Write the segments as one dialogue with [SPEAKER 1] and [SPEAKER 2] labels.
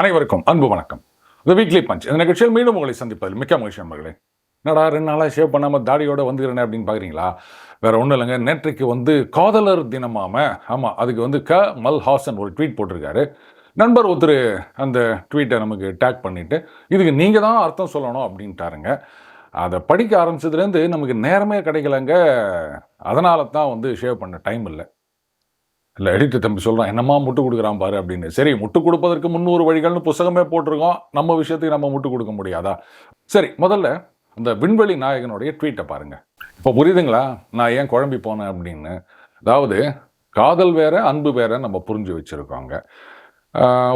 [SPEAKER 1] அனைவருக்கும் அன்பு வணக்கம். இந்த வீக்லி பஞ்ச் இந்த நிகழ்ச்சியில் மீண்டும் உங்களை சந்திப்பதில் மிக்க மகிழ்ச்சி நண்பர்களே. என்னடா ரெண்டு நாளாக ஷேவ் பண்ணாமல் தாடியோட வந்துக்கிறேனே அப்படின்னு பார்க்குறீங்களா வேற ஒன்றும் இல்லைங்க. நேற்றைக்கு வந்து காதலர் தினமாம ஆமாம் அதுக்கு வந்து க. மல் ஹாசன் ஒரு ட்வீட் போட்டிருக்காரு. நண்பர் ஒருத்தர் அந்த ட்வீட்டை நமக்கு டேக் பண்ணிவிட்டு இதுக்கு நீங்கள் தான் அர்த்தம் சொல்லணும் அப்படின்ட்டாருங்க. அதை படிக்க ஆரம்பிச்சதுலேருந்து நமக்கு நேரமே கிடைக்கலங்க. அதனால தான் வந்து ஷேவ் பண்ண டைம் இல்லை. இல்லை எடிட்டர் தம்பி சொல்கிறான் என்னம்மா முட்டு கொடுக்குறான் பாரு அப்படின்னு. சரி முட்டு கொடுப்பதற்கு முந்நூறு வழிகள்னு புத்தகமே போட்டிருக்கோம். நம்ம விஷயத்துக்கு நம்ம முட்டு கொடுக்க முடியாதா? சரி முதல்ல அந்த விண்வெளி நாயகனுடைய ட்வீட்டை பாருங்க. இப்போ புரியுதுங்களா? நான் ஏன் குழம்பி போனேன் அப்படின்னு. அதாவது காதல் வேற அன்பு வேற நம்ம புரிஞ்சு வச்சுருக்கோங்க.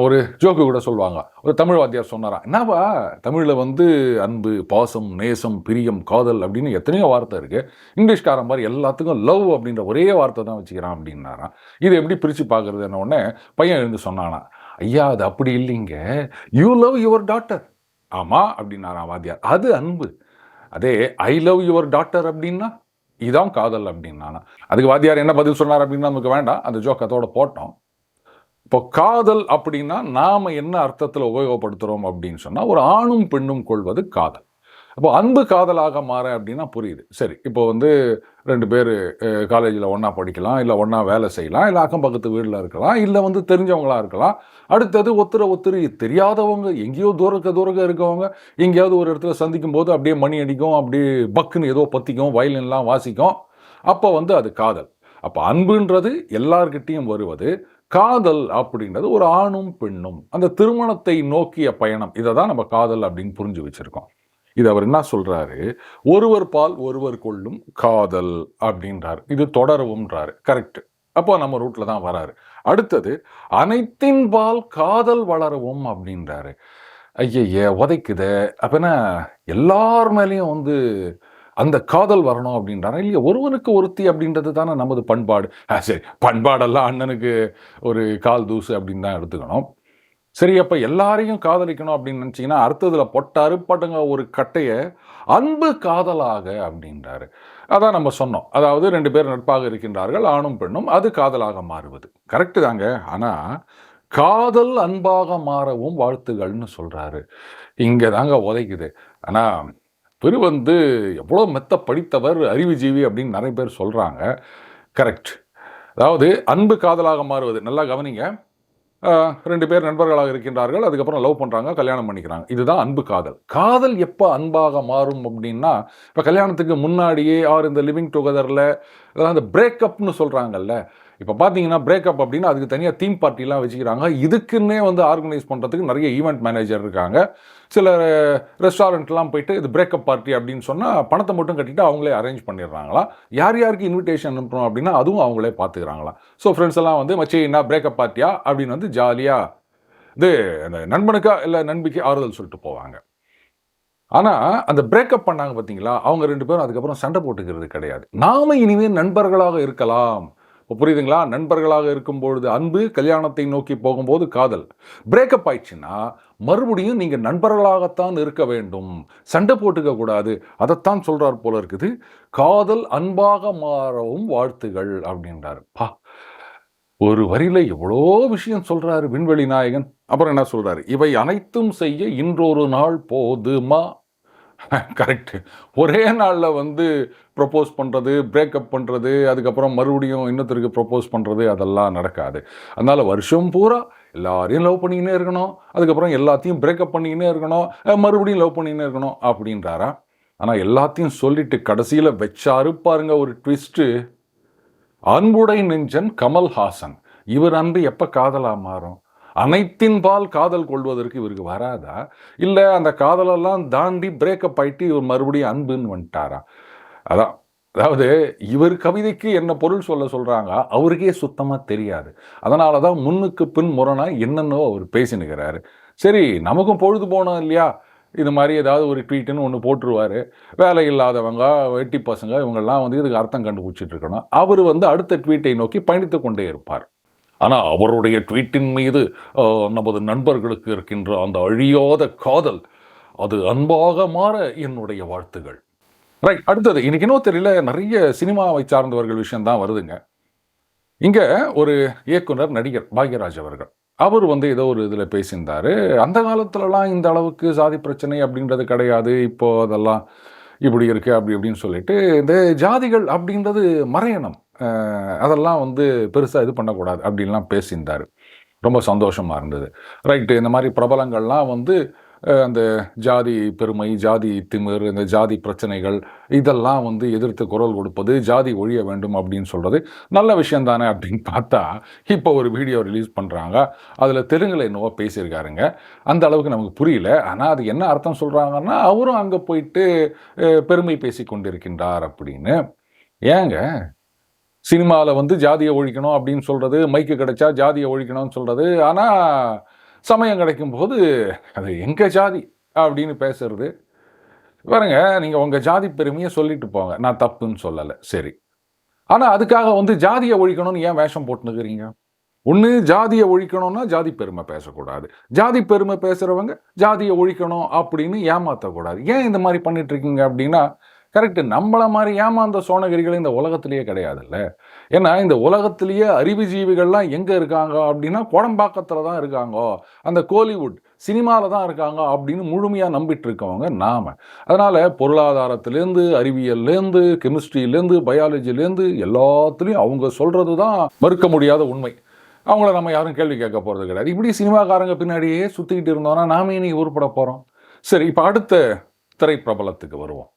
[SPEAKER 1] ஒரு ஜோக்கு கூட சொல்லுவாங்க. ஒரு தமிழ் வாத்தியார் சொன்னாராம் என்னவா தமிழில் வந்து அன்பு பாசம் நேசம் பிரியம் காதல் அப்படின்னு எத்தனையோ வார்த்தை இருக்குது இங்கிலீஷ்காரன் மாதிரி எல்லாத்துக்கும் லவ் அப்படின்ற ஒரே வார்த்தை தான் வச்சுக்கிறான் அப்படின்னாராம் இது எப்படி பிரித்து பார்க்குறது என்ன உடனே பையன் எழுந்து சொன்னானா ஐயா அது அப்படி இல்லைங்க. யூ லவ் யுவர் டாட்டர் ஆமாம் அப்படின்னாராம் வாத்தியார். அது அன்பு. அதே ஐ லவ் யுவர் டாட்டர் அப்படின்னா இதான் காதல் அப்படின்னானா. அதுக்கு வாத்தியார் என்ன பதில் சொன்னார் அப்படின்னா நமக்கு வேண்டாம். அந்த ஜோக்கத்தோட போட்டோம். இப்போ காதல் அப்படின்னா நாம் என்ன அர்த்தத்தில் உபயோகப்படுத்துகிறோம் அப்படின்னு சொன்னால் ஒரு ஆணும் பெண்ணும் கொள்வது காதல். அப்போ அன்பு காதலாக மாற அப்படின்னா புரியுது. சரி இப்போ வந்து ரெண்டு பேர் காலேஜில் ஒன்றா படிக்கலாம் இல்லை ஒன்றா வேலை செய்யலாம் இல்லை அக்கம் பக்கத்து வீட்டில் இருக்கலாம் இல்லை வந்து தெரிஞ்சவங்களா இருக்கலாம். அடுத்தது ஒத்துற ஒத்துரு தெரியாதவங்க எங்கேயோ தூரக்க தூரக்க இருக்கவங்க எங்கேயாவது ஒரு இடத்துல சந்திக்கும் போது அப்படியே மணி அடிக்கும் அப்படியே பக்குன்னு ஏதோ பற்றிக்கும் வயலின்லாம் வாசிக்கும். அப்போ வந்து அது காதல். அப்போ அன்புன்றது எல்லார்கிட்டேயும் வருவது காதல் அப்படின்றது ஒரு ஆணும் பெண்ணும் அந்த திருமணத்தை நோக்கிய பயணம். இதை தான் நம்ம காதல் அப்படின்னு புரிஞ்சு வச்சுருக்கோம். இது அவர் என்ன சொல்கிறாரு ஒருவர் பால் ஒருவர் கொள்ளும் காதல் அப்படின்றார். இது தொடரவும்ன்றாரு. கரெக்ட் அப்போ நம்ம ரூட்டில் தான் வராரு. அடுத்தது அனைத்தின் பால் காதல் வளரவும் அப்படின்றாரு. ஐயய்ய உதைக்குது. அப்பனா எல்லார் மேலேயும் வந்து அந்த காதல் வரணும் அப்படின்றாங்க இல்லையா ஒருவனுக்கு ஒருத்தி அப்படின்றது தானே நமது பண்பாடு. சரி பண்பாடெல்லாம் அண்ணனுக்கு ஒரு கால் தூசு அப்படின்னு தான் எடுத்துக்கணும். சரி அப்போ எல்லாரையும் காதலிக்கணும் அப்படின்னு நினச்சிங்கன்னா அடுத்ததில் பொட்ட அறுப்பட்டங்க ஒரு கட்டையை அன்பு காதலாக அப்படின்றாரு. அதான் நம்ம சொன்னோம். அதாவது ரெண்டு பேர் நட்பாக இருக்கின்றார்கள் ஆணும் பெண்ணும் அது காதலாக மாறுவது. கரெக்டு தாங்க. ஆனால் காதல் அன்பாக மாறவும் வாழ்த்துகள்னு சொல்கிறாரு இங்கே தாங்க உதைக்குது. ஆனால் இவர் வந்து எவ்வளோ மெத்த படித்தவர் அறிவுஜீவி அப்படின்னு நிறைய பேர் சொல்கிறாங்க கரெக்ட் அதாவது அன்பு காதலாக மாறுவது நல்லா கவனிங்க. ரெண்டு பேர் நண்பர்களாக இருக்கின்றார்கள் அதுக்கப்புறம் லவ் பண்ணுறாங்க கல்யாணம் பண்ணிக்கிறாங்க. இதுதான் அன்பு காதல். காதல் எப்போ அன்பாக மாறும் அப்படின்னா இப்போ கல்யாணத்துக்கு முன்னாடியே ஆர் இந்த லிவிங் டுகெதரில் அதாவது அந்த பிரேக்கப்னு சொல்கிறாங்கல்ல இப்போ பார்த்தீங்கன்னா பிரேக்கப் அப்படின்னா அதுக்கு தனியாக தீம் பார்ட்டிலாம் வச்சுக்கிறாங்க. இதுக்குன்னே வந்து ஆர்கனைஸ் பண்ணுறதுக்கு நிறைய ஈவெண்ட் மேனேஜர் இருக்காங்க. சில ரெஸ்டாரண்ட்லாம் போயிட்டு இது பிரேக்கப் பார்ட்டி அப்படின்னு சொன்னால் பணத்தை மட்டும் கட்டிட்டு அவங்களே அரேஞ்ச் பண்ணிடுறாங்களா? யார் யாருக்கு இன்விடேஷன் அனுப்புகிறோம் அப்படின்னா அதுவும் அவங்களே பார்த்துக்கிறாங்களா ஸோ ஃப்ரெண்ட்ஸ் எல்லாம் வந்து மச்சி என்ன பிரேக்கப் பார்ட்டியா அப்படின்னு வந்து ஜாலியாக இது அந்த நண்பனுக்கா இல்லை நண்பிக்கு ஆறுதல் சொல்லிட்டு போவாங்க. ஆனால் அந்த பிரேக்கப் பண்ணாங்க பார்த்தீங்களா அவங்க ரெண்டு பேரும் அதுக்கப்புறம் சண்டை போட்டுக்கிறது கிடையாது. நாம இனிமேல் நண்பர்களாக இருக்கலாம். இப்போ புரியுதுங்களா? நண்பர்களாக இருக்கும் பொழுது அன்பு கல்யாணத்தை நோக்கி போகும்போது காதல். பிரேக்கப் ஆயிடுச்சுன்னா மறுபடியும் நீங்கள் நண்பர்களாகத்தான் இருக்க வேண்டும். சண்டை போட்டுக்க கூடாது. அதைத்தான் சொல்கிறார் போல இருக்குது. காதல் அன்பாக மாறவும் வாழ்த்துகள் அப்படின்றாரு. பா ஒரு வரியில் எவ்வளோ விஷயம் சொல்கிறாரு விண்வெளி நாயகன். அப்புறம் என்ன சொல்கிறாரு இவை அனைத்தும் செய்ய இன்றொரு நாள் போதுமா? கரெக்டு ஒரே நாளில் வந்து ப்ரப்போஸ் பண்ணுறது பிரேக்கப் பண்ணுறது அதுக்கப்புறம் மறுபடியும் இன்னொருத்தருக்கு ப்ரப்போஸ் பண்ணுறது அதெல்லாம் நடக்காது. அதனால் வருஷம் பூரா எல்லாரையும் லவ் பண்ணிக்கினே இருக்கணும். அதுக்கப்புறம் எல்லாத்தையும் பிரேக்கப் பண்ணிக்கினே இருக்கணும். மறுபடியும் லவ் பண்ணிக்கினே இருக்கணும் அப்படின்றாரா? ஆனால் எல்லாத்தையும் சொல்லிட்டு கடைசியில் வச்சாரு பாருங்க ஒரு ட்விஸ்ட்டு அன்புடை நெஞ்சன் கமல்ஹாசன். இவர் அன்பு எப்போ காதலாக மாறும்? அனைத்தின் பால் காதல் கொள்வதற்கு இவருக்கு வராதா? இல்லை அந்த காதலெல்லாம் தாண்டி பிரேக்கப் ஆயிட்டு இவர் மறுபடியும் அன்புன்னு வந்துட்டாரா? அதான் அதாவது இவர் கவிதைக்கு என்ன பொருள் சொல்ல சொல்கிறாங்க அவருக்கே சுத்தமாக தெரியாது. அதனால தான் முன்னுக்கு பின் முரணா என்னென்னோ அவர் பேசினுக்கிறாரு. சரி நமக்கும் பொழுது போனோம் இல்லையா? இது மாதிரி ஏதாவது ஒரு ட்வீட்டுன்னு ஒன்று போட்டுருவார். வேலை இல்லாதவங்க வெட்டி பசங்க இவங்கெல்லாம் வந்து இதுக்கு அர்த்தம் கண்டுபிடிச்சிட்டு இருக்கணும். அவர் வந்து அடுத்த ட்வீட்டை நோக்கி பயணித்து கொண்டே இருப்பார். ஆனால் அவருடைய ட்வீட்டின் மீது நமது நண்பர்களுக்கு இருக்கின்ற அந்த அழியாத காதல் அது அன்பாக மாற என்னுடைய வாழ்த்துகள். ரைட் அடுத்தது இன்னைக்கு இன்னும் தெரியல நிறைய சினிமாவை சார்ந்தவர்கள் விஷயந்தான் வருதுங்க. இங்கே ஒரு இயக்குனர் நடிகர் பாக்யராஜ் அவர்கள். அவர் வந்து ஏதோ ஒரு இதில் பேசியிருந்தார். அந்த காலத்துலலாம் இந்த அளவுக்கு சாதி பிரச்சனை அப்படின்றது கிடையாது. இப்போது அதெல்லாம் இப்படி இருக்குது அப்படி இப்படின்னு சொல்லிட்டு இந்த ஜாதிகள் அப்படின்றது மறையணும். அதெல்லாம் வந்து பெருசாக இது பண்ணக்கூடாது அப்படின்லாம் பேசியிருந்தார். ரொம்ப சந்தோஷமாக இருந்தது. ரைட்டு இந்த மாதிரி பிரபலங்கள்லாம் வந்து அந்த ஜாதி பெருமை ஜாதி திமிர் இந்த ஜாதி பிரச்சனைகள் இதெல்லாம் வந்து எதிர்த்து குரல் கொடுப்பது ஜாதி ஒழிய வேண்டும் அப்படின்னு சொல்கிறது நல்ல விஷயம் தானே அப்படின்னு பார்த்தா இப்போ ஒரு வீடியோ ரிலீஸ் பண்ணுறாங்க அதில் தெலுங்கில் என்னவோ பேசியிருக்காருங்க. அந்த அளவுக்கு நமக்கு புரியல. ஆனால் அது என்ன அர்த்தம் சொல்கிறாங்கன்னா அவரும் அங்கே போயிட்டு பெருமை பேசி கொண்டிருக்கின்றார் அப்படின்னு. ஏங்க சினிமாவில் வந்து ஜாதியை ஒழிக்கணும் அப்படின்னு சொல்கிறது மைக்கு கிடைச்சா ஜாதியை ஒழிக்கணும்னு சொல்கிறது ஆனால் சமயம் கிடைக்கும் போது அது எங்கள் ஜாதி அப்படின்னு பேசுறது. பாருங்க நீங்கள் உங்கள் ஜாதி பெருமையை சொல்லிட்டு போங்க. நான் தப்புன்னு சொல்லலை. சரி. ஆனால் அதுக்காக வந்து ஜாதியை ஒழிக்கணும்னு ஏன் வேஷம் போட்டுனுக்குறீங்க ஒன்று ஜாதியை ஒழிக்கணும்னா ஜாதி பெருமை பேசக்கூடாது. ஜாதி பெருமை பேசுகிறவங்க ஜாதியை ஒழிக்கணும் அப்படின்னு ஏமாற்றக்கூடாது ஏன் இந்த மாதிரி பண்ணிட்டு இருக்கீங்க அப்படின்னா கரெக்டு நம்மளை மாதிரி ஏமாந்த சோனகிரிகள் இந்த உலகத்திலேயே கிடையாதுல்ல. ஏன்னா இந்த உலகத்திலேயே அறிவுஜீவிகள்லாம் எங்கே இருக்காங்க அப்படின்னா குடம்பாக்கத்தில் தான் இருக்காங்க. அந்த கோலிவுட் சினிமாவில் தான் இருக்காங்க அப்படின்னு முழுமையாக நம்பிட்டு இருக்கவங்க நாம். அதனால் பொருளாதாரத்துலேருந்து அறிவியல்லேருந்து கெமிஸ்ட்ரியிலேருந்து பயாலஜிலேருந்து எல்லாத்துலேயும் அவங்க சொல்கிறது தான் மறுக்க முடியாத உண்மை. அவங்கள நம்ம யாரும் கேள்வி கேட்க போகிறது கிடையாது. இப்படி சினிமாக்காரங்க பின்னாடியே சுற்றிக்கிட்டு இருந்தோம்னா நாம இனி உருப்பட போகிறோம் சரி இப்போ அடுத்த திரைப்பிரபலத்துக்கு வருவோம்.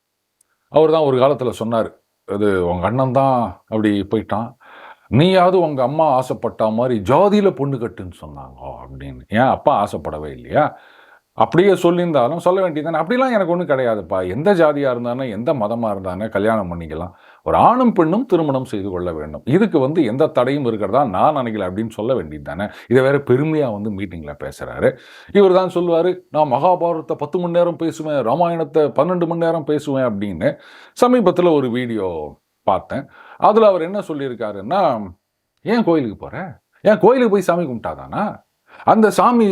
[SPEAKER 1] அவர் தான் ஒரு காலத்தில் சொன்னார் அது உங்கள் அண்ணன் தான் அப்படி போயிட்டான். நீயாவது உங்கள் அம்மா ஆசைப்பட்ட மாதிரி ஜாதியில் பொண்ணு கட்டுன்னு சொன்னாங்க அப்படின்னு. ஏன் அப்பா ஆசைப்படவே இல்லையா? அப்படியே சொல்லியிருந்தாலும் சொல்ல வேண்டியதானே அப்படிலாம் எனக்கு ஒன்றும் கிடையாதுப்பா. எந்த ஜாதியாக இருந்தானே எந்த மதமாக இருந்தானே கல்யாணம் பண்ணிக்கலாம். ஒரு ஆணும் பெண்ணும் திருமணம் செய்து கொள்ள வேண்டும். இதுக்கு வந்து எந்த தடையும் இருக்கிறதா நான் நினைக்கல அப்படின்னு சொல்ல வேண்டியது தானே. இதை வேற பெருமையாக வந்து மீட்டிங்கில் பேசுகிறாரு இவர் தான் சொல்லுவார் நான் மகாபாரதத்தை பத்து மணி நேரம் பேசுவேன் ராமாயணத்தை பன்னெண்டு மணி நேரம் பேசுவேன் அப்படின்னு சமீபத்தில் ஒரு வீடியோ பார்த்தேன். அதில் அவர் என்ன சொல்லியிருக்காருன்னா ஏன் கோயிலுக்கு போகிற ஏன் கோயிலுக்கு போய் சாமி கும்பிட்டாதானா? அந்த சாமி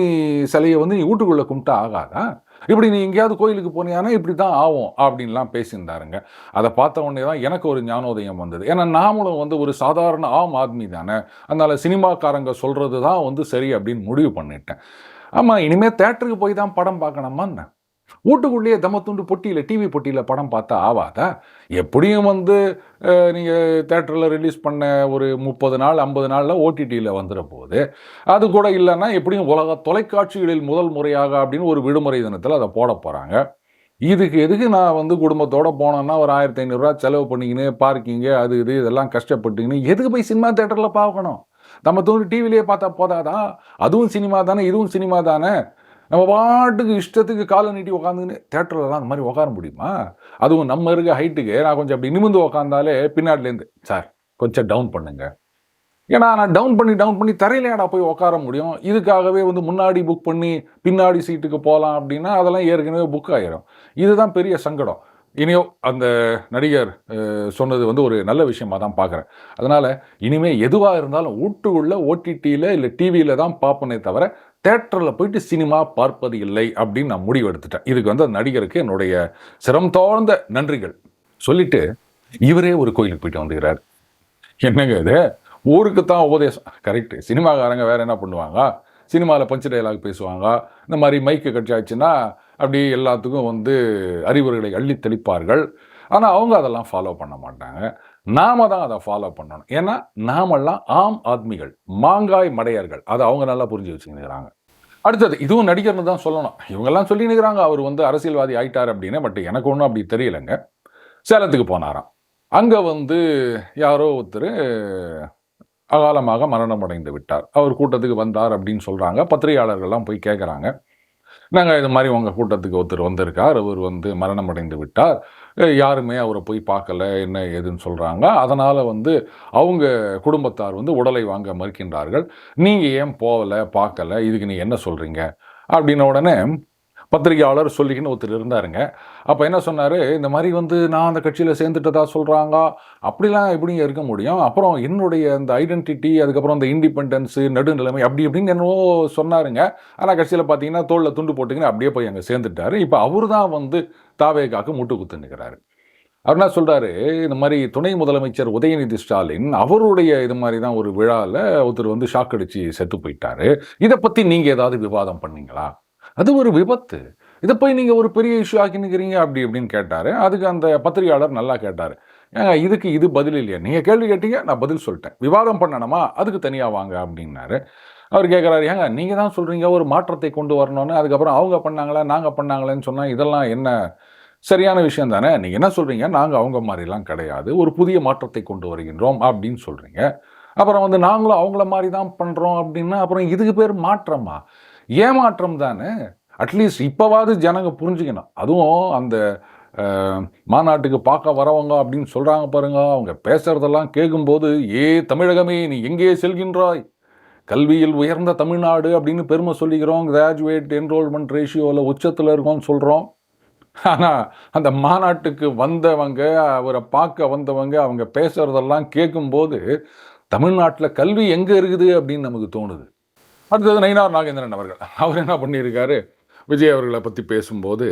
[SPEAKER 1] சிலையை வந்து நீ வீட்டுக்குள்ளே கும்பிட்டா ஆகாதா? இப்படி நீ எங்கேயாவது கோயிலுக்கு போனியானா இப்படி தான் ஆகும் அப்படின்லாம் பேசியிருந்தாருங்க. அதை பார்த்த உடனே தான் எனக்கு ஒரு ஞானோதயம் வந்தது. ஏன்னா நாமளும் வந்து ஒரு சாதாரண ஆம் ஆத்மி தானே. அதனால் சினிமாக்காரங்க சொல்கிறது தான் வந்து சரி அப்படின்னு முடிவு பண்ணிட்டேன். ஆமாம் இனிமேல் தேட்டருக்கு போய் தான் படம் பார்க்கணுமா என்ன வீட்டுக்குள்ளேயே தமத்துண்டு பொட்டியில் டிவி பொட்டியில் படம் பார்த்தா ஆவாதா? எப்படியும் வந்து நீங்கள் தேட்டரில் ரிலீஸ் பண்ண ஒரு முப்பது நாள் ஐம்பது நாளில் ஓடிடியில் வந்துட போகுது அது கூட இல்லைன்னா எப்படியும் உலக தொலைக்காட்சிகளில் முதல் முறையாக அப்படின்னு ஒரு விடுமுறை தினத்தில் அதை போட போகிறாங்க இதுக்கு எதுக்கு நான் வந்து குடும்பத்தோடு போனேன்னா ஒரு ஆயிரத்தி ஐநூறுரூவா செலவு பண்ணிக்கின்னு பார்க்கிங்கு அது இது இதெல்லாம் கஷ்டப்பட்டுக்கின்னு எதுக்கு போய் சினிமா தேட்டரில் பார்க்கணும்? நம்ம தோண்டி டிவிலேயே பார்த்தா போதாதான் அதுவும் சினிமா தானே இதுவும் சினிமா தானே? நம்ம பாட்டுக்கு இஷ்டத்துக்கு காலை நீட்டி உக்காந்துன்னு தான் அந்த மாதிரி உட்கார முடியுமா? அதுவும் நம்ம இருக்க ஹைட்டுக்கு நான் கொஞ்சம் அப்படி நிமிந்து உக்காந்தாலே பின்னாடிலேருந்து சார் கொஞ்சம் டவுன் பண்ணுங்க. ஏன்னா நான் டவுன் பண்ணி டவுன் பண்ணி தரையிலேடா போய் உட்கார முடியும். இதுக்காகவே வந்து முன்னாடி புக் பண்ணி பின்னாடி சீட்டுக்கு போகலாம் அப்படின்னா அதெல்லாம் ஏற்கனவே புக் ஆகிரும் இதுதான் பெரிய சங்கடம். இனியோ அந்த நடிகர் சொன்னது வந்து ஒரு நல்ல விஷயமா தான் பார்க்குறேன் அதனால் இனிமேல் எதுவாக இருந்தாலும் வீட்டுக்குள்ள ஓடிடியில் இல்லை டிவியில் தான் பார்ப்பனே தவிர தேட்டரில் போயிட்டு சினிமா பார்ப்பது இல்லை அப்படின்னு நான் முடிவு எடுத்துட்டேன். இதுக்கு வந்து அந்த நடிகருக்கு என்னுடைய சிரம் தோர்ந்த நன்றிகள். சொல்லிட்டு இவரே ஒரு கோயிலுக்கு போயிட்டு வந்துகிறார் என்னங்க இது? ஊருக்கு தான் உபதேசம். கரெக்டு. சினிமாக்காரங்க வேறு என்ன பண்ணுவாங்க? சினிமாவில் பஞ்சு டைலாக் பேசுவாங்க. இந்த மாதிரி மைக்கு கட்சாச்சுன்னா அப்படி எல்லாத்துக்கும் வந்து அறிவுரைகளை அள்ளி தெளிப்பார்கள். ஆனால் அவங்க அதெல்லாம் ஃபாலோ பண்ண மாட்டாங்க. நாம தான் அதை ஃபாலோ பண்ணணும். ஏன்னா நாமெல்லாம் ஆம் ஆத்மிகள் மாங்காய் மடையர்கள். அதை அவங்க நல்லா புரிஞ்சு வச்சுக்கிறாங்க அடுத்தது இதுவும் நடிகர்னு தான் சொல்லணும். இவங்கெல்லாம் சொல்லி நிற்கிறாங்க அவர் வந்து அரசியல்வாதி ஆயிட்டார் அப்படின்னு பட் எனக்கு ஒன்றும் அப்படி தெரியலைங்க. சேலத்துக்கு போனாராம். அங்கே வந்து யாரோ ஒருத்தர் அகாலமாக மரணம் அடைந்து விட்டார். அவர் கூட்டத்துக்கு வந்தார் அப்படின்னு சொல்கிறாங்க பத்திரிகையாளர்கள்லாம் போய் கேட்குறாங்க நாங்கள் இது மாதிரி உங்கள் கூட்டத்துக்கு ஒருத்தர் வந்திருக்கார். அவர் வந்து மரணம் அடைந்து விட்டார். யாருமே அவரை போய் பார்க்கல என்ன ஏதுன்னு சொல்கிறாங்க அதனால் வந்து அவங்க குடும்பத்தார் வந்து உடலை வாங்க மறுக்கின்றார்கள். நீங்கள் ஏன் போகலை பார்க்கல இதுக்கு நீ என்ன சொல்கிறீங்க அப்படின்ன உடனே பத்திரிகையாளர் சொல்லிக்கின்னு ஒருத்தர் இருந்தாருங்க. அப்போ என்ன சொன்னார்? இந்த மாதிரி வந்து நான் அந்த கட்சியில் சேர்ந்துட்டதா சொல்கிறாங்க அப்படிலாம் எப்படிங்க இருக்க முடியும்? அப்புறம் என்னுடைய அந்த ஐடென்டிட்டி அதுக்கப்புறம் அந்த இண்டிபெண்டன்ஸு நடுநிலைமை அப்படி இப்படின்னு என்னவோ சொன்னாருங்க. ஆனால் கட்சியில் பார்த்தீங்கன்னா தோளில் துண்டு போட்டுக்கின்னு அப்படியே போய் அங்கே சேர்ந்துட்டாரு. இப்போ அவர் தான் வந்து தாவேகாக்கு முட்டு குத்துன்னுக்கிறாரு. அவர் என்ன சொல்கிறாரு இந்த மாதிரி துணை முதலமைச்சர் உதயநிதி ஸ்டாலின் அவருடைய இது மாதிரி தான் ஒரு விழாவில் ஒருத்தர் வந்து ஷாக் அடித்து செத்து போயிட்டாரு. இதை பற்றி நீங்கள் ஏதாவது விவாதம் பண்ணீங்களா? அது ஒரு விபத்து. இதை போய் நீங்கள் ஒரு பெரிய இஷ்யூ ஆக்கினுக்கிறீங்க அப்படி இப்படின்னு கேட்டார். அதுக்கு அந்த பத்திரிகையாளர் நல்லா கேட்டார். ஏங்க இதுக்கு இது பதில் இல்லையா? நீங்கள் கேள்வி கேட்டீங்க நான் பதில் சொல்லிட்டேன். விவாதம் பண்ணணுமா? அதுக்கு தனியாக வாங்க அப்படின்னாரு. அவர் கேட்குறாரு ஏங்க நீங்கள் தான் சொல்கிறீங்க ஒரு மாற்றத்தை கொண்டு வரணும்னு. அதுக்கப்புறம் அவங்க பண்ணாங்களா நாங்கள் பண்ணாங்களேன்னு சொன்னால் இதெல்லாம் என்ன? சரியான விஷயம் தானே? நீங்கள் என்ன சொல்கிறீங்க நாங்கள் அவங்க மாதிரிலாம் கிடையாது. ஒரு புதிய மாற்றத்தை கொண்டு வருகின்றோம் அப்படின்னு சொல்கிறீங்க அப்புறம் வந்து நாங்களும் அவங்கள மாதிரி தான் பண்ணுறோம் அப்படின்னா அப்புறம் இதுக்கு பேர் மாற்றமா? ஏமாற்றம் தானே? அட்லீஸ்ட் இப்போவாவது ஜனங்க புரிஞ்சுக்கணும். அதுவும் அந்த மாநாட்டுக்கு பார்க்க வரவங்க அப்படின்னு சொல்கிறாங்க பாருங்க. அவங்க பேசுகிறதெல்லாம் கேட்கும்போது ஏ தமிழகமே நீ எங்கே செல்கின்றாய்? கல்வியில் உயர்ந்த தமிழ்நாடு அப்படின்னு பெருமை சொல்லிக்கிறோம். கிராஜுவேட் என்ரோல்மெண்ட் ரேஷியோவில் உச்சத்தில் இருக்கோம்னு சொல்கிறோம் ஆனால் அந்த மாநாட்டுக்கு வந்தவங்க அவரை பார்க்க வந்தவங்க அவங்க பேசுகிறதெல்லாம் கேட்கும்போது தமிழ்நாட்டில் கல்வி எங்கே இருக்குது? அப்படின்னு நமக்கு தோணுது. அடுத்தது நயினார் நாகேந்திரன் அவர்கள். அவர் என்ன பண்ணியிருக்காரு? விஜய் அவர்களை பற்றி பேசும்போது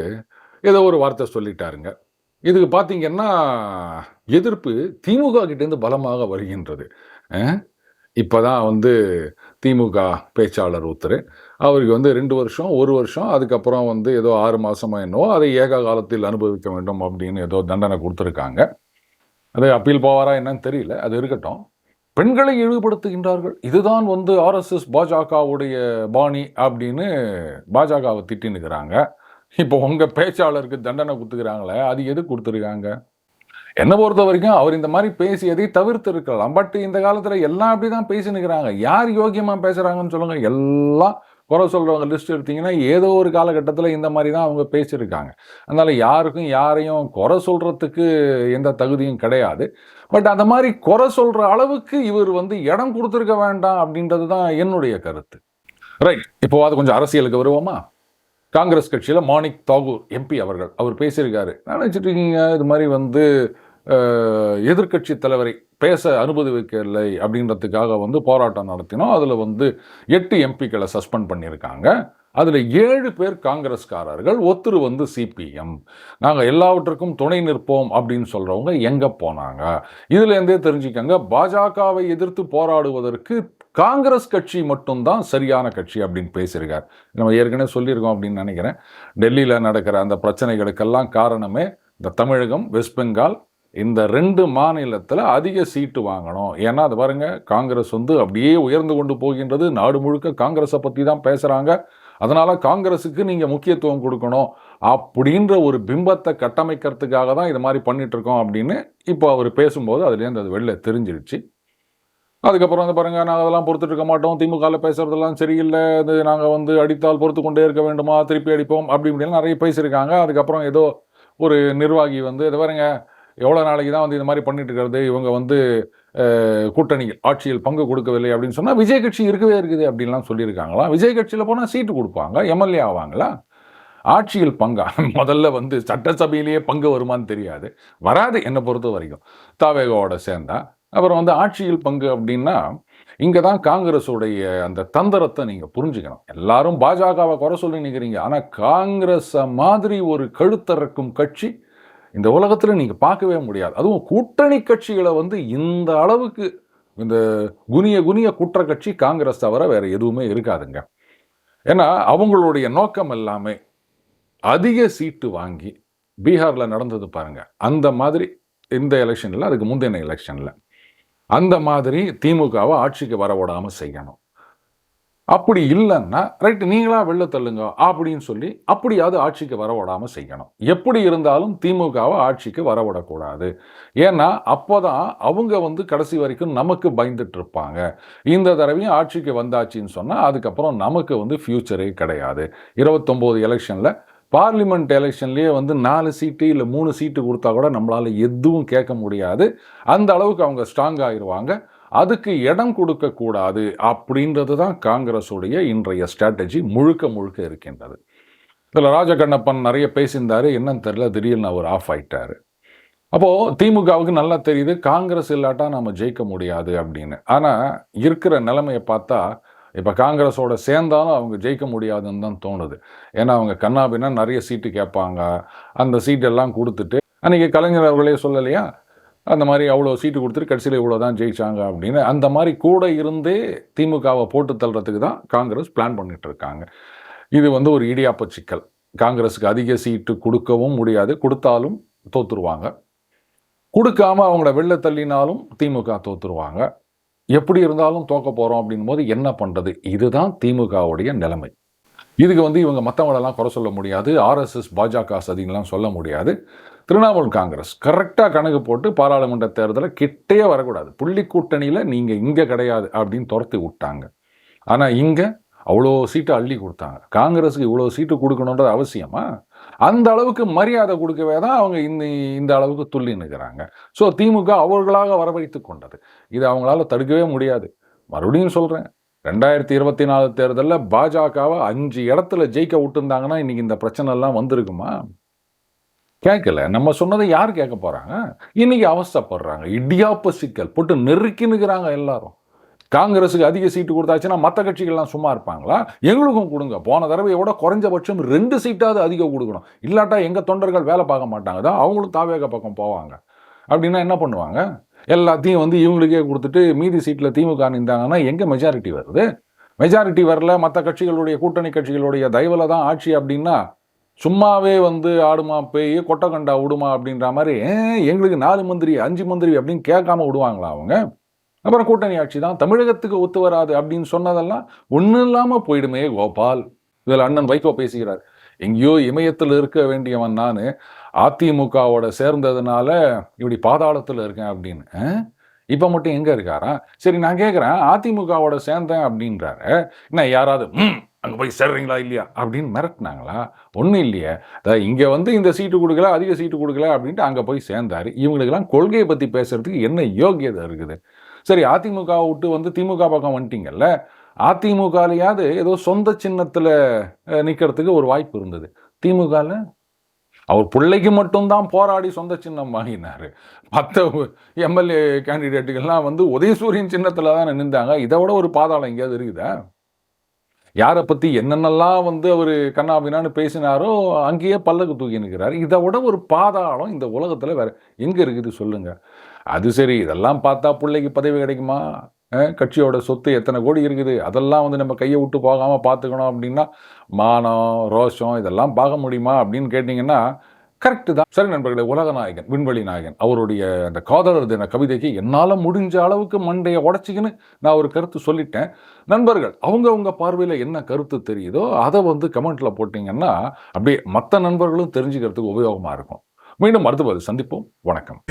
[SPEAKER 1] ஏதோ ஒரு வார்த்தை சொல்லிட்டாருங்க. இதுக்கு பார்த்தீங்கன்னா எதிர்ப்பு திமுக கிட்டேருந்து பலமாக வருகின்றது. இப்போ தான் வந்து திமுக பேச்சாளர் ஒருத்தர். அவருக்கு வந்து ரெண்டு வருஷம் ஒரு வருஷம் அதுக்கப்புறம் வந்து ஏதோ ஆறு மாசமா என்னவோ அதை ஏக காலத்தில் அனுபவிக்க வேண்டும் அப்படின்னு ஏதோ தண்டனை கொடுத்துருக்காங்க. அது அப்பீல் போவாரா என்னன்னு தெரியல. அது இருக்கட்டும். பெண்களை இழிவுபடுத்துகின்றார்கள். இதுதான் வந்து ஆர்எஸ்எஸ் பாஜகவுடைய பாணி அப்படின்னு பாஜகவை திட்டினுக்கிறாங்க. இப்போ உங்கள் பேச்சாளருக்கு தண்டனை கொடுத்துக்கிறாங்களே அது எது கொடுத்துருக்காங்க? என்னை பொறுத்த வரைக்கும் அவர் இந்த மாதிரி பேசியதை தவிர்த்து இருக்கலாம் பட் இந்த காலத்தில் எல்லாம் அப்படிதான் பேசினுக்கிறாங்க. யார் யோக்கியமாக பேசுகிறாங்கன்னு சொல்லுங்கள் எல்லாம் குறை சொல்கிறவங்க லிஸ்ட் எடுத்திங்கன்னா ஏதோ ஒரு காலகட்டத்தில் இந்த மாதிரி தான் அவங்க பேசியிருக்காங்க. அதனால் யாருக்கும் யாரையும் குறை சொல்கிறதுக்கு எந்த தகுதியும் கிடையாது. பட் அந்த மாதிரி குறை சொல்கிற அளவுக்கு இவர் வந்து இடம் கொடுத்துருக்க வேண்டாம் அப்படின்றது தான் என்னுடைய கருத்து. ரைட் இப்போ அது கொஞ்சம் அரசியலுக்கு வருவோமா? காங்கிரஸ் கட்சியில் மாணிக் தாகூர் எம்பி அவர்கள் அவர் பேசியிருக்காரு. நினச்சிட்டு இருக்கீங்க? இது மாதிரி வந்து எதிர்கட்சி தலைவரை பேச அனுமதிக்கவில்லை அப்படின்றதுக்காக வந்து போராட்டம் நடத்தினோம். அதில் வந்து எட்டு எம்பிக்களை சஸ்பெண்ட் பண்ணியிருக்காங்க. அதில் ஏழு பேர் காங்கிரஸ்காரர்கள் ஒருத்தர் வந்து சிபிஎம். நாங்கள் எல்லாவற்றுக்கும் துணை நிற்போம் அப்படின்னு சொல்கிறவங்க எங்கே போனாங்க? இதுலேருந்தே தெரிஞ்சுக்கங்க. பாஜகவை எதிர்த்து போராடுவதற்கு காங்கிரஸ் கட்சி மட்டும்தான் சரியான கட்சி அப்படின்னு பேசியிருக்கார். நம்ம ஏற்கனவே சொல்லியிருக்கோம் அப்படின்னு நினைக்கிறேன். டெல்லியில் நடக்கிற அந்த பிரச்சனைகளுக்கெல்லாம் காரணமே இந்த தமிழகம் வெஸ்ட் பெங்கால் இந்த ரெண்டு மாநிலத்தில் அதிக சீட்டு வாங்கணும். ஏன்னா அது பாருங்க காங்கிரஸ் வந்து அப்படியே உயர்ந்து கொண்டு போகின்றது. நாடு முழுக்க காங்கிரஸை பற்றி தான் பேசுகிறாங்க அதனால் காங்கிரஸுக்கு நீங்கள் முக்கியத்துவம் கொடுக்கணும். அப்படின்ற ஒரு பிம்பத்தை கட்டமைக்கிறதுக்காக தான் இது மாதிரி பண்ணிகிட்ருக்கோம் அப்படின்னு இப்போ அவர் பேசும்போது அதுலேருந்து அது வெளில தெரிஞ்சிருச்சு. அதுக்கப்புறம் வந்து பாருங்கள் நாங்கள் அதெல்லாம் பொறுத்துட்டு இருக்க மாட்டோம். திமுகவில் பேசுகிறதெல்லாம் சரியில்லை. அது நாங்கள் வந்து அடித்தால் பொறுத்து கொண்டே இருக்க வேண்டுமா? திருப்பி அடிப்போம். அப்படி இப்படின்னு நிறைய பேசியிருக்காங்க. அதுக்கப்புறம் ஏதோ ஒரு நிர்வாகி வந்து இது பாருங்கள் எவ்வளோ நாளைக்கு தான் வந்து இந்த மாதிரி பண்ணிட்டு இருக்கிறது? இவங்க வந்து கூட்டணியில் ஆட்சியில் பங்கு கொடுக்கவில்லை அப்படின்னு சொன்னால் விஜய் கட்சி இருக்கவே இருக்குது அப்படின்லாம் சொல்லியிருக்காங்களா? விஜய் கட்சியில் போனால் சீட்டு கொடுப்பாங்க எம்எல்ஏ ஆவாங்களா? ஆட்சியில் பங்கா? முதல்ல வந்து சட்டசபையிலேயே பங்கு வருமான்னு தெரியாது. வராது என்னை பொறுத்த வரைக்கும். தாவேகோட சேர்ந்தா. அப்புறம் வந்து ஆட்சியில் பங்கு அப்படின்னா இங்கே தான் காங்கிரஸுடைய அந்த தந்திரத்தை நீங்கள் புரிஞ்சுக்கணும். எல்லாரும் பாஜகவை குறை சொல்லி நிற்கிறீங்க ஆனால் காங்கிரஸை மாதிரி ஒரு கழுத்தறக்கும் கட்சி இந்த உலகத்தில் நீங்கள் பார்க்கவே முடியாது. அதுவும் கூட்டணி கட்சிகளை வந்து இந்த அளவுக்கு இந்த குனிய குனிய குற்ற கட்சி காங்கிரஸ் தவிர வேறு எதுவுமே இருக்காதுங்க. ஏன்னா அவங்களுடைய நோக்கம் எல்லாமே அதிக சீட்டு வாங்கி பீகாரில் நடந்தது பாருங்கள் அந்த மாதிரி இந்த எலெக்ஷனில் அதுக்கு முந்தின எலெக்ஷனில் அந்த மாதிரி திமுகவை ஆட்சிக்கு வர விடாமல் செய்யணும். அப்படி இல்லைன்னா ரைட் நீங்களா வெளில தள்ளுங்க அப்படின்னு சொல்லி அப்படியாவது ஆட்சிக்கு வர விடாமல் செய்யணும். எப்படி இருந்தாலும் திமுகவை ஆட்சிக்கு வர விடக்கூடாது. ஏன்னா அப்போதான் அவங்க வந்து கடைசி வரைக்கும் நமக்கு பயந்துட்டு இருப்பாங்க. இந்த தடவையும் ஆட்சிக்கு வந்தாச்சுன்னு சொன்னால் அதுக்கப்புறம் நமக்கு வந்து ஃப்யூச்சரே கிடையாது. இருபத்தொம்போது எலெக்ஷனில் பார்லிமெண்ட் எலெக்ஷன்லேயே வந்து நாலு சீட்டு இல்லை மூணு சீட்டு கொடுத்தா கூட நம்மளால் எதுவும் கேட்க முடியாது. அந்த அளவுக்கு அவங்க ஸ்ட்ராங் ஆயிடுவாங்க அதுக்கு இடம் கொடுக்கக்கூடாது அப்படின்றது தான் காங்கிரஸுடைய இன்றைய ஸ்ட்ராட்டஜி முழுக்க முழுக்க இருக்கின்றது. இதில் ராஜகண்ணப்பன் நிறைய பேசியிருந்தாரு என்னன்னு தெரியல திடீர்னு அவர் ஆஃப் ஆயிட்டார். அப்போது திமுகவுக்கு நல்லா தெரியுது காங்கிரஸ் இல்லாட்டா நம்ம ஜெயிக்க முடியாது அப்படின்னு. ஆனால் இருக்கிற நிலைமையை பார்த்தா இப்போ காங்கிரஸோட சேர்ந்தாலும் அவங்க ஜெயிக்க முடியாதுன்னு தான் தோணுது. ஏன்னா அவங்க கண்ணாபின்னா நிறைய சீட்டு கேட்பாங்க அந்த சீட்டெல்லாம் கொடுத்துட்டு அன்றைக்கி கலைஞர் அவர்களே சொல்லலையா அந்த மாதிரி அவ்வளோ சீட்டு கொடுத்துட்டு கடைசியில் இவ்வளோ தான் ஜெயிச்சாங்க அப்படின்னு அந்த மாதிரி கூட இருந்தே திமுகவை போட்டு தள்ளுறதுக்கு தான் காங்கிரஸ் பிளான் பண்ணிட்டு இருக்காங்க. இது வந்து ஒரு இடியாப்ப சிக்கல். காங்கிரஸுக்கு அதிக சீட்டு கொடுக்கவும் முடியாது. கொடுத்தாலும் தோத்துருவாங்க. கொடுக்காம அவங்கள வெளில தள்ளினாலும் திமுக தோத்துருவாங்க. எப்படி இருந்தாலும் தோக்க போகிறோம் அப்படின் போது என்ன பண்ணுறது இதுதான் திமுகவுடைய நிலைமை. இதுக்கு வந்து இவங்க மற்றவங்களெல்லாம் குறை சொல்ல முடியாது. ஆர்எஸ்எஸ் பாஜக சதின்லாம் சொல்ல முடியாது. திரிணாமுல் காங்கிரஸ் கரெக்டாக கணக்கு போட்டு பாராளுமன்ற தேர்தலை கிட்டே வரக்கூடாது. புள்ளி கூட்டணியில் நீங்கள் இங்கே கிடையாது அப்படின்னு துரத்தி விட்டாங்க. ஆனால் இங்கே அவ்வளோ சீட்டு அள்ளி கொடுத்தாங்க. காங்கிரஸுக்கு இவ்வளோ சீட்டு கொடுக்கணுன்றது அவசியமா? அந்த அளவுக்கு மரியாதை கொடுக்கவே தான் அவங்க இந்த இந்த அளவுக்கு துள்ளி நிற்கிறாங்க ஸோ திமுக அவர்களாக வரவழைத்து கொண்டது. இது அவங்களால தடுக்கவே முடியாது. மறுபடியும் சொல்கிறேன் ரெண்டாயிரத்தி இருபத்தி நாலு தேர்தலில் பாஜகவை அஞ்சு இடத்துல ஜெயிக்க விட்டுருந்தாங்கன்னா இன்றைக்கி இந்த பிரச்சனை எல்லாம் வந்திருக்குமா? கேட்கல. நம்ம சொன்னதை யார் கேட்க போகிறாங்க இன்றைக்கி அவஸ்தப்படுறாங்க. இடியாப்ப சிக்கல். போட்டு நெருக்கினுக்கிறாங்க எல்லாரும். காங்கிரஸுக்கு அதிக சீட்டு கொடுத்தாச்சுன்னா மற்ற கட்சிகள்லாம் சும்மா இருப்பாங்களா? எங்களுக்கும் கொடுங்க. போன தடவை விட குறைஞ்சபட்சம் ரெண்டு சீட்டாவது அதிகம் கொடுக்கணும். இல்லாட்டா எங்கள் தொண்டர்கள் வேலை பார்க்க மாட்டாங்க. தான் அவங்களும் தாவேக பக்கம் போவாங்க. அப்படின்னா என்ன பண்ணுவாங்க? எல்லாத்தையும் வந்து இவங்களுக்கே கொடுத்துட்டு மீதி சீட்டில் திமுக நின்றாங்கன்னா எங்கே மெஜாரிட்டி வருது? மெஜாரிட்டி வரல. மற்ற கட்சிகளுடைய கூட்டணி கட்சிகளுடைய தயவில் தான் ஆட்சி அப்படின்னா சும்மாவே வந்து ஆடுமா பேய் கொட்டக்கண்டா விடுமா அப்படின்ற மாதிரி எங்களுக்கு நாலு மந்திரி அஞ்சு மந்திரி அப்படின்னு கேட்காம விடுவாங்களா அவங்க? அப்புறம் கூட்டணி ஆட்சி தான். தமிழகத்துக்கு ஒத்து வராது அப்படின்னு சொன்னதெல்லாம் ஒன்றும் இல்லாமல் போயிடுமே கோபால். இதில் அண்ணன் வைகோ பேசுகிறார். எங்கேயோ இமயத்தில் இருக்க வேண்டியவன் நான் அதிமுகவோட சேர்ந்ததுனால இப்படி பாதாளத்தில் இருக்கேன் அப்படின்னு. இப்போ மட்டும் எங்கே இருக்காரா? சரி நான் கேட்குறேன் அதிமுகவோட சேர்ந்தேன் அப்படின்றாரு. என்ன யாராவது? அங்கே போய் சேர்றீங்களா இல்லையா அப்படின்னு மிரட்டினாங்களா? ஒன்றும் இல்லையே. அதாவது இங்கே வந்து இந்த சீட்டு கொடுக்கல அதிக சீட்டு கொடுக்கல அப்படின்ட்டு அங்கே போய் சேர்ந்தார். இவங்களுக்கெல்லாம் கொள்கையை பற்றி பேசுகிறதுக்கு என்ன யோகியதை இருக்குது? சரி அதிமுக விட்டு வந்து திமுக பக்கம் வந்துட்டீங்கல்ல அதிமுகலையாவது ஏதோ சொந்த சின்னத்தில் நிற்கிறதுக்கு ஒரு வாய்ப்பு இருந்தது. திமுகவில் அவர் பிள்ளைக்கு மட்டும்தான் போராடி சொந்த சின்னம் வாங்கினார். மற்ற எம்எல்ஏ கேண்டிடேட்டுகள்லாம் வந்து உதயசூரியன் சின்னத்தில் தான் நின்றாங்க. இதை விட ஒரு பாதாளம் எங்கேயாவது இருக்குதா? யாரை பற்றி என்னென்னலாம் வந்து அவர் கண்ணாபின்னான்னு பேசினாரோ அங்கேயே பல்லக்கு தூக்கி நிற்கிறார். இதை விட ஒரு பாதாளம் இந்த உலகத்தில் வேறு எங்கே இருக்குது சொல்லுங்கள் அது சரி இதெல்லாம் பார்த்தா பிள்ளைக்கு பதவி கிடைக்குமா? கட்சியோட சொத்து எத்தனை கோடி இருக்குது? அதெல்லாம் வந்து நம்ம கையை விட்டு போகாமல் பார்த்துக்கணும் அப்படின்னா மானம் ரோஷம் இதெல்லாம் பார்க்க முடியுமா அப்படின்னு கேட்டிங்கன்னா கரெக்டு தான். சரி நண்பர்களே உலக நாயகன் விண்வெளி நாயகன் அவருடைய அந்த காதலர் தின கவிதைக்கு என்னால் முடிஞ்ச அளவுக்கு மண்டையை உடச்சிக்கின்னு நான் ஒரு கருத்து சொல்லிட்டேன். நண்பர்கள் அவங்கவுங்க பார்வையில் என்ன கருத்து தெரியுதோ அதை வந்து கமெண்ட்டில் போட்டிங்கன்னா அப்படியே மற்ற நண்பர்களும் தெரிஞ்சுக்கிறதுக்கு உபயோகமாக இருக்கும். மீண்டும் மருத்துவ சந்திப்போம். வணக்கம்.